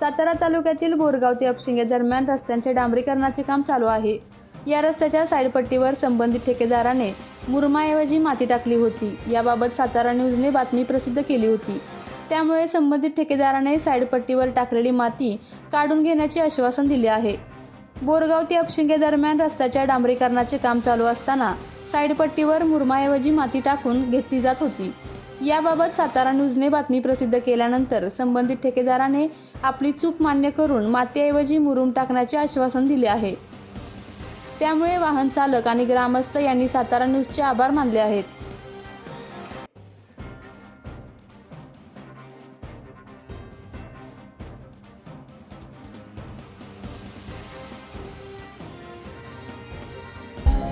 सातारा तालुक्यातील बोरगाव ते अपशिंगे दरम्यान रस्त्यांचे डांबरीकरणाचे काम चालू आहे. या रस्त्याच्या साईडपट्टीवर संबंधित ठेकेदाराने मुरमाऐवजी माती टाकली होती. याबाबत सातारा न्यूजने बातमी प्रसिद्ध केली होती. त्यामुळे संबंधित ठेकेदाराने साईडपट्टीवर टाकलेली माती काढून घेण्याचे आश्वासन दिले आहे. बोरगाव ते अपशिंगे दरम्यान रस्त्याच्या डांबरीकरणाचे काम चालू असताना साईडपट्टीवर मुरमाऐवजी माती टाकून घेतली जात होती. याबाबत सातारा न्यूजने बातमी प्रसिद्ध केल्यानंतर संबंधित ठेकेदाराने आपली चूक मान्य करून मातीऐवजी मुरुम टाकण्याचे आश्वासन दिले आहे. त्यामुळे वाहन चालक आणि ग्रामस्थ यांनी सातारा न्यूजचे आभार मानले आहेत.